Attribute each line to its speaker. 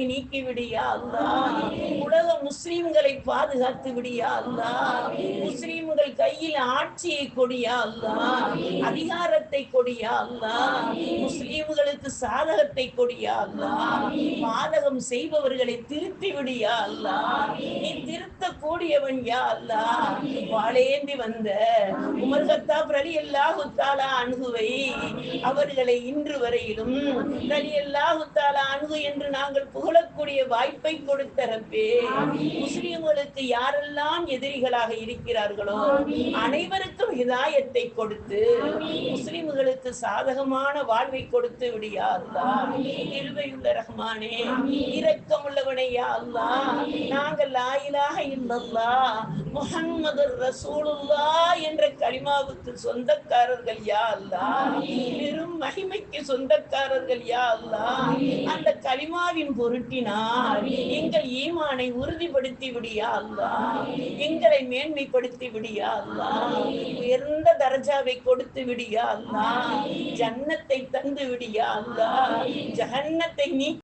Speaker 1: பிளவுகளை நீக்கி விடியா அல்லா உலக முஸ்லிம்களை பாதுகாத்து விடியா அல்லா எங்கள் கையில் ஆட்சியை கொடியா அல்லா அதிகாரத்தை கொடியா அல்லா முஸ்லீம்களுக்கு சாதகத்தை கொடியா அல்லா பாதகம் செய்பவர்களை திருத்தி விடியா அல்லா நீ திருத்த கூடியவன் யா அல்லா. வாழேந்தி வந்த உமர்கத்தா பிரலி ரலி அல்லாஹு தாலா அணுகுவை அவர்களை இன்று வரையிலும் பிரலி அல்லாஹு தாலா அணுகு என்று நாங்கள் புகழக்கூடிய வாய்ப்பை கொடுத்த ரப்பே முஸ்லிம்களுக்கு யாரெல்லாம் எதிரிகளாக இருக்கிறார்களோ அனைவருக்கும் இதாயத்தை கொடுத்து முஸ்லிம்களுக்கு சாதகமான வாழ்வை கொடுத்து விடியா அல்லா இருவையுள்ள ரஹ்மானே இரக்கம் உள்ளவனையா அல்லா. நாங்கள் லாயிலாக இல்லல்லா முஹம்மது ரசூலுல்லா என்ற களிமாவுக்கு சொந்தக்காரர்கள் யா அல்லா. மகிமைக்கு சொந்தக்காரர்கள் யா அல்லா அந்த கலிமாவின் பொருட்டினால் எங்கள் ஈமானை உறுதிப்படுத்தி விடியா அல்லா எங்களை மேன்மைப்படுத்தி விடியா அல்லா உயர்ந்த தரஜாவை கொடுத்து விடியா அல்லா ஜன்னத்தை தந்து விடியா அல்லா ஜஹன்னத்தை நீ